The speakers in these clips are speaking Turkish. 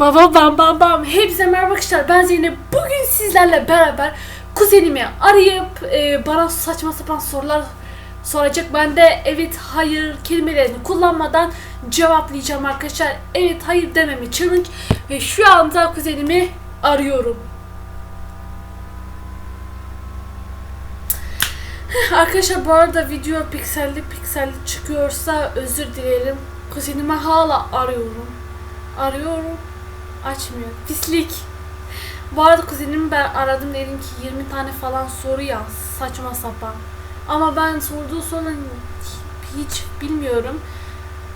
Baba bam bam bam. Hepsi merhaba arkadaşlar. Ben Zeynep. Bugün sizlerle beraber kuzenimi arayıp e, bana saçma sapan sorular soracak. Ben de evet hayır kelimelerini kullanmadan cevaplayacağım arkadaşlar. Evet hayır dememi challenge. Ve şu anda kuzenimi arıyorum. Arkadaşlar bu arada video pikselli pikselli çıkıyorsa özür dilerim. Kuzenimi hala arıyorum. Arıyorum. Açmıyor. Pislik. Bu arada kuzenimi ben aradım dedim ki 20 tane falan soru yaz. Saçma sapan. Ama ben sorduğu soru hiç bilmiyorum.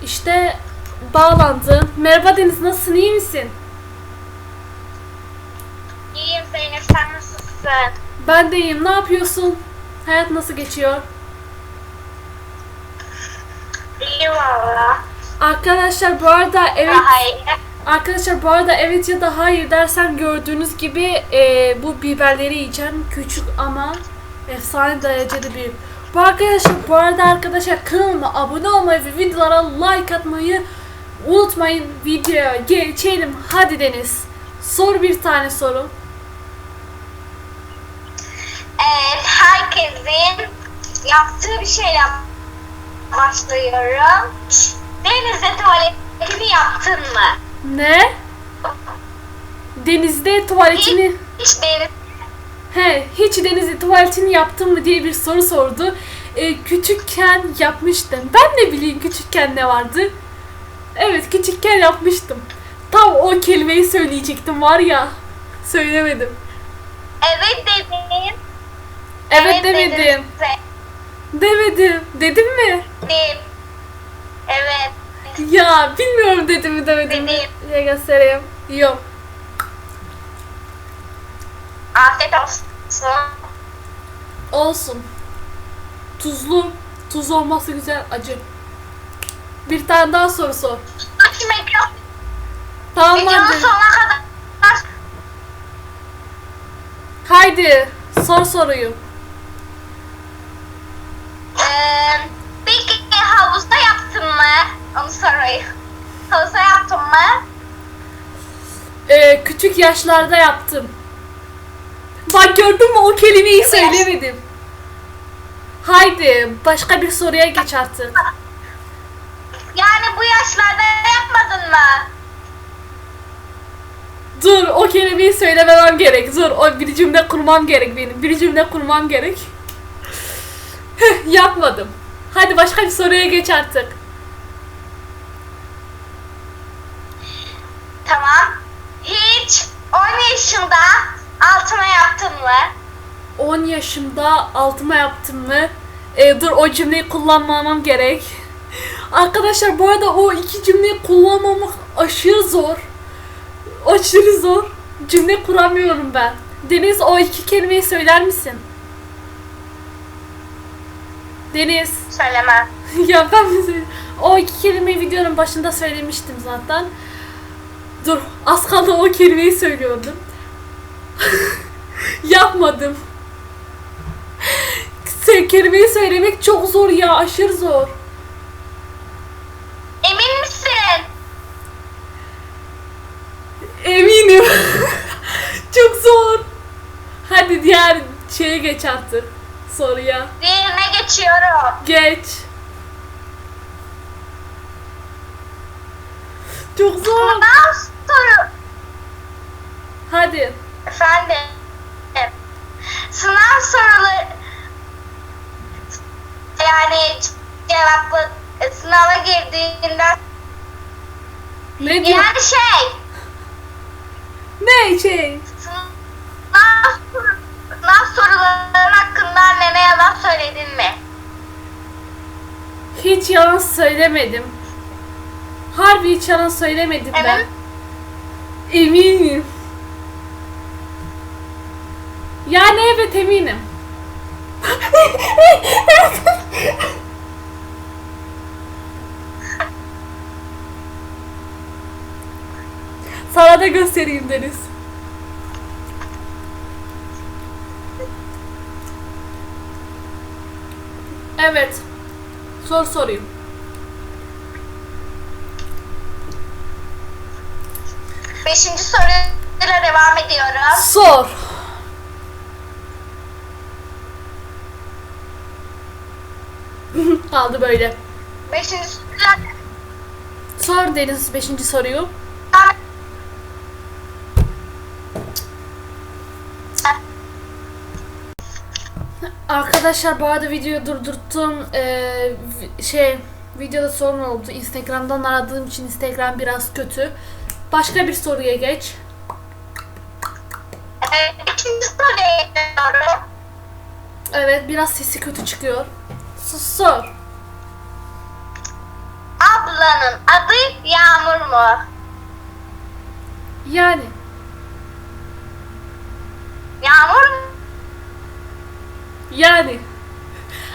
İşte bağlandı. Merhaba Deniz nasılsın iyi misin? İyiyim Zeynep sen nasılsın? Ben de iyiyim. Ne yapıyorsun? Hayat nasıl geçiyor? İyi valla. Arkadaşlar bu arada evet iyi. Arkadaşlar bu arada evet ya da hayır dersem gördüğünüz gibi e, bu biberleri yiyeceğim. Küçük ama efsane derecede büyük. Bu arkadaşlar bu arada arkadaşlar kanalıma abone olmayı ve videolara like atmayı unutmayın. Videoya geçelim. Hadi Deniz. Sor bir tane soru. Evet herkesin yaptığı bir şeyle başlıyorum. Denizde tuvaletini yaptın mı? Ne? Denizde tuvaletini... Hiç deniz He, hiç denizde tuvaletini yaptın mı diye bir soru sordu. Ee, küçükken yapmıştım. Ben ne bileyim küçükken ne vardı. Evet, küçükken yapmıştım. Tam o kelimeyi söyleyecektim var ya. Söylemedim. evet dedin. Evet, demedim. denizde Demedim. Dedim mi? Dedim. Evet. Ya bilmiyorum dedim mi demedim mi. Ya göstereyim. Yok. Afiyet olsun. Olsun. Tuzlu. Tuz olması güzel. Acı. Bir tane daha soru sor. Tamam videonun hadi. sonuna kadar Haydi. Sor soruyu. Ee, peki havuzda yaptın mı? Onu sorayım. Havuzda yaptın mı? Ee, küçük yaşlarda yaptım. Bak gördün mü o kelimeyi söylemedim. Haydi başka bir soruya geç artık. Yani bu yaşlarda yapmadın mı? Dur o kelimeyi söylememem gerek. Dur o bir cümle kurmam gerek benim. Bir cümle kurmam gerek. Yapmadım. Hadi başka bir soruya geç artık. Tamam. Hiç 10 yaşında altına yaptın mı? 10 yaşımda altıma yaptım mı? Ee, dur o cümleyi kullanmamam gerek. Arkadaşlar bu arada o iki cümleyi kullanmamak aşırı zor. Aşırı zor. Cümle kuramıyorum ben. Deniz o iki kelimeyi söyler misin? Deniz. Söylemem. ya ben? O iki kelimeyi videonun başında söylemiştim zaten. Dur az kaldı o kelimeyi söylüyordum. Yapmadım. Kelimeyi söylemek çok zor ya aşırı zor. Emin misin? Eminim. çok zor. Hadi diğer şeye geç artık. Soruya. Diğerine geçiyorum. Geç. Çok zor. Sınav soru. Hadi. Efendim. Sınav soruları yani cevaplı sınava girdiğinden Ne diyor? yani şey Ne şey? sınav, sınav soruları hakkında annene yalan söyledin mi? Hiç yalan söylemedim. Harbi hiç yalan söylemedim ben. Evet. Eminim. Yani evet eminim. Sana da göstereyim Deniz. Evet. Sor sorayım. Beşinci soruyla devam ediyorum. Sor. Kaldı böyle. Beşinci Sor Deniz 5. soruyu. Arkadaşlar bu arada videoyu durdurttum. Ee, şey videoda sorun oldu. Instagram'dan aradığım için Instagram biraz kötü. Başka bir soruya geç. Evet, ikinci soruya geçiyorum. Evet biraz sesi kötü çıkıyor. S- Sor. Ablanın adı Yağmur mu? Yani Yağmur mu? yani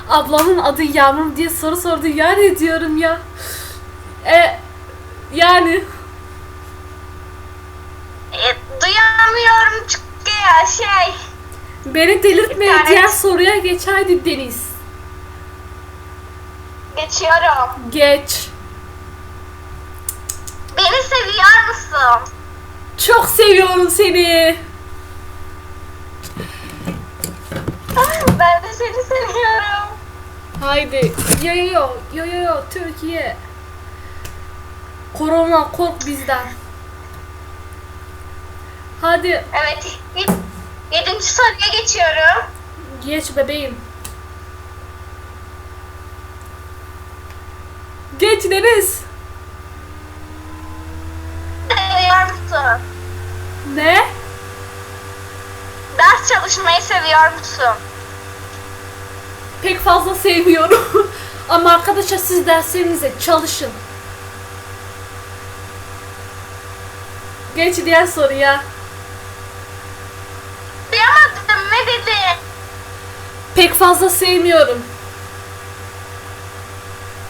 ablamın adı Yağmur diye soru sordu. Yani diyorum ya. E yani E, duyamıyorum çünkü ya şey. beni delirtme İnternet. diğer soruya geç haydi Deniz. Geçiyorum. Geç. Beni seviyor musun? Çok seviyorum seni. Ben de seni seviyorum. Haydi. Yo yo yo yo yo yo Türkiye. Korona kork bizden. Hadi Evet. y- Yedinci soruya geçiyorum. geç bebeğim. Geç Deniz. Seviyor musun? Ne? Ders çalışmayı seviyor musun? Pek fazla sevmiyorum. Ama arkadaşlar siz derslerinize çalışın. Geç diğer soruya. Duyamadım ne dedi? Pek fazla sevmiyorum.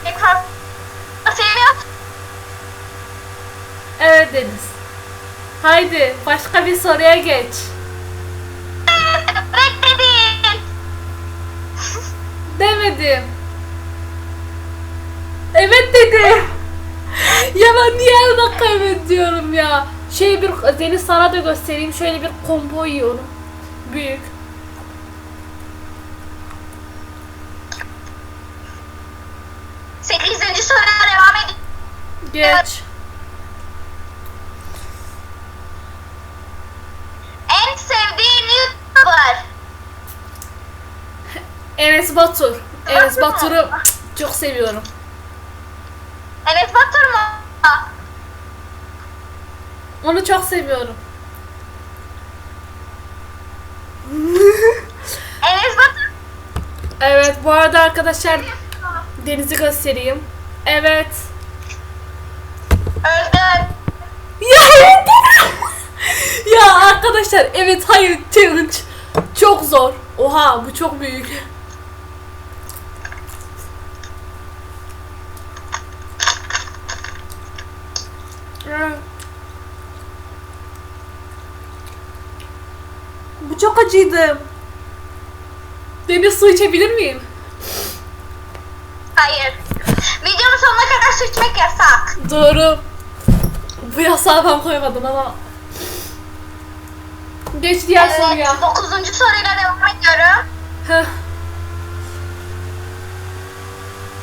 Pek fazla seviyor musun? Evet Deniz. Haydi başka bir soruya geç. Bekledin. Demedim. Evet dedi. ya ben niye her dakika evet diyorum ya. Şey bir Deniz sana da göstereyim. Şöyle bir combo yiyorum. Büyük. Sekizinci soruya devam edin. Geç. En sevdiğin YouTuber. Enes Batur. Enes Batur'u çok seviyorum. Enes Batur mu? Onu çok seviyorum. Enes Batur. Evet bu arada arkadaşlar Deniz'i göstereyim. Evet. Öldün. Ya ya arkadaşlar evet hayır challenge çok zor. Oha bu çok büyük. Bu çok acıydı. Deniz su içebilir miyim? Hayır. Videonun sonuna kadar su içmek yasak. Doğru. Bu yasağı ben koymadım ama. Geç diğer soruya. Evet, dokuzuncu soruyla devam ediyorum. Heh.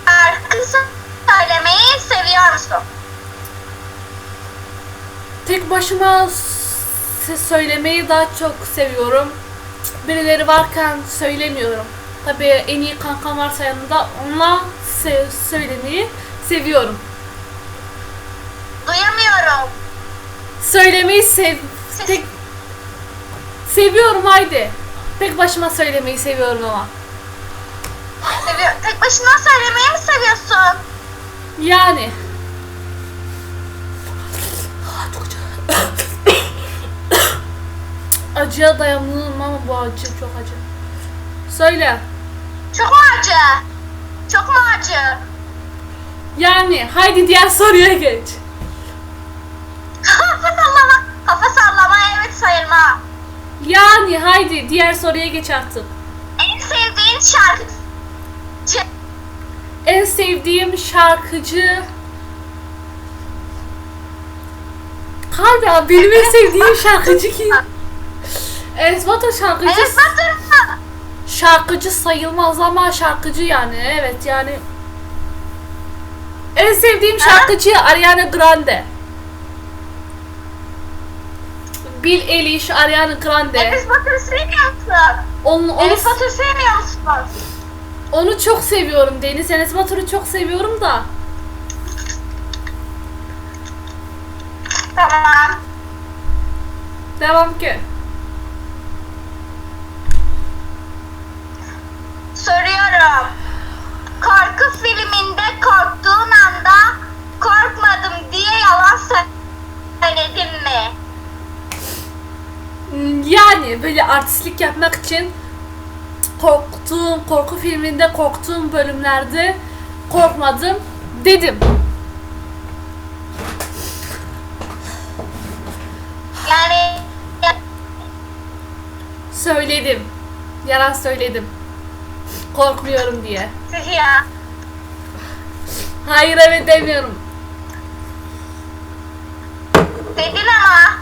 Şarkı söylemeyi seviyor musun? Tek başıma söylemeyi daha çok seviyorum. Birileri varken söylemiyorum. Tabii en iyi kankam varsa yanında onunla söylemeyi seviyorum. Duyamıyorum. Söylemeyi sev tek seviyorum haydi. Tek başıma söylemeyi seviyorum ama. Seviyor. Tek başına söylemeyi mi seviyorsun? Yani. Ah, çok acı. Acıya dayanamam ama bu acı çok acı. Söyle. Çok mu acı? Çok mu acı? Yani haydi diğer soruya geç. Kafa sallama. Kafa sallama evet sayılma. Yani haydi diğer soruya geç artık. En sevdiğin şarkı. Ç- En sevdiğim şarkıcı abi benim en sevdiğim şarkıcı kim? Enes Batur şarkıcı. Enes Batur mu? Şarkıcı sayılmaz ama şarkıcı yani evet yani. En sevdiğim şarkıcı Ariana Grande. Bill Eilish, Ariana Grande. Enes Batur'u sevmiyor musun? Onu, onu, Enes Batur'u sevmiyor musun? onu çok seviyorum Deniz Enes Batur'u çok seviyorum da. Tamam. Devam ki. Soruyorum. Korku filminde korktuğun anda korkmadım diye yalan söyledin mi? Yani böyle artistlik yapmak için korktuğum, korku filminde korktuğum bölümlerde korkmadım dedim. Yani Söyledim. Yalan söyledim. Korkmuyorum diye. tüh ya. Hayır evet demiyorum. Dedin ama.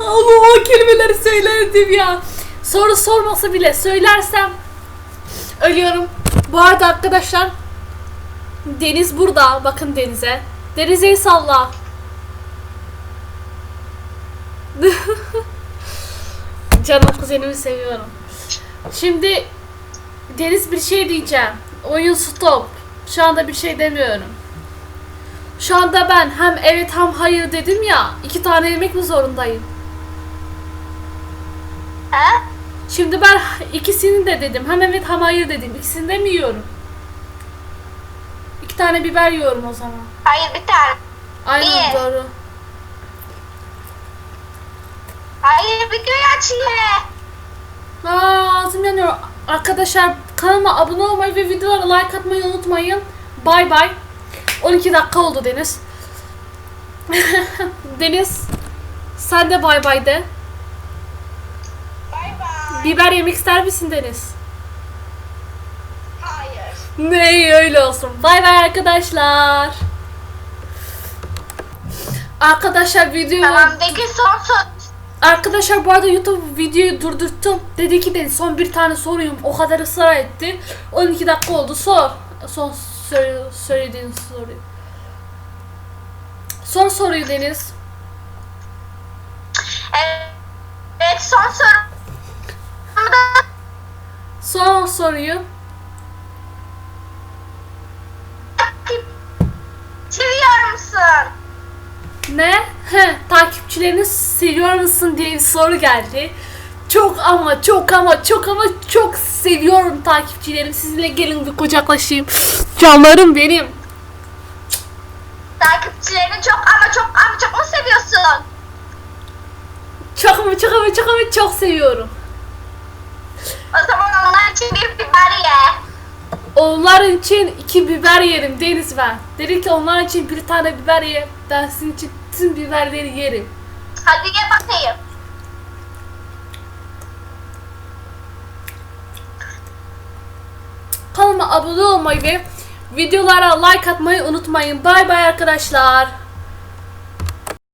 Allah o kelimeleri söyledim ya. Soru sormasa bile söylersem ölüyorum. Bu arada arkadaşlar Deniz burada. Bakın Deniz'e. Deniz'e salla. Canım kuzenimi seviyorum. Şimdi Deniz bir şey diyeceğim. Oyun stop. Şu anda bir şey demiyorum. Şu anda ben hem evet hem hayır dedim ya. iki tane yemek mi zorundayım? He? Şimdi ben ikisini de dedim. Hem evet hem hayır dedim. İkisini de mi yiyorum? İki tane biber yiyorum o zaman. Hayır bir tane. Aynen Bir. doğru. Hayır bir göğe açıyor. Aa, ağzım yanıyor. Arkadaşlar kanalıma abone olmayı ve videolara like atmayı unutmayın. Bay bay. 12 dakika oldu Deniz. Deniz sen de bay bay de. Bay bay. Biber yemek ister misin Deniz? Hayır. Ne öyle olsun. Bay bay arkadaşlar. Arkadaşlar video Tamam peki son soru. Arkadaşlar bu arada YouTube videoyu durdurttum. Dedi ki Deniz son bir tane soruyum. O kadar ısrar etti. 12 dakika oldu. Sor. Son söylediğin soruyu. Son soruyu Deniz. Evet son soru. Son soruyu. seviyor musun? Ne? Takipçilerini seviyor musun diye bir soru geldi. Çok ama çok ama çok ama çok seviyorum takipçilerim. Sizinle gelin bir kucaklaşayım. Canlarım benim. Takipçilerini çok ama çok ama çok mu seviyorsun? Çok ama çok ama çok ama çok seviyorum. O zaman onlar için bir biber ye. Onlar için iki biber yerim Deniz ben. Dedi ki onlar için bir tane biber ye. Ben sizin için tüm biberleri yerim. Hadi ye bakayım. Kanalıma abone olmayı ve videolara like atmayı unutmayın. Bay bay arkadaşlar.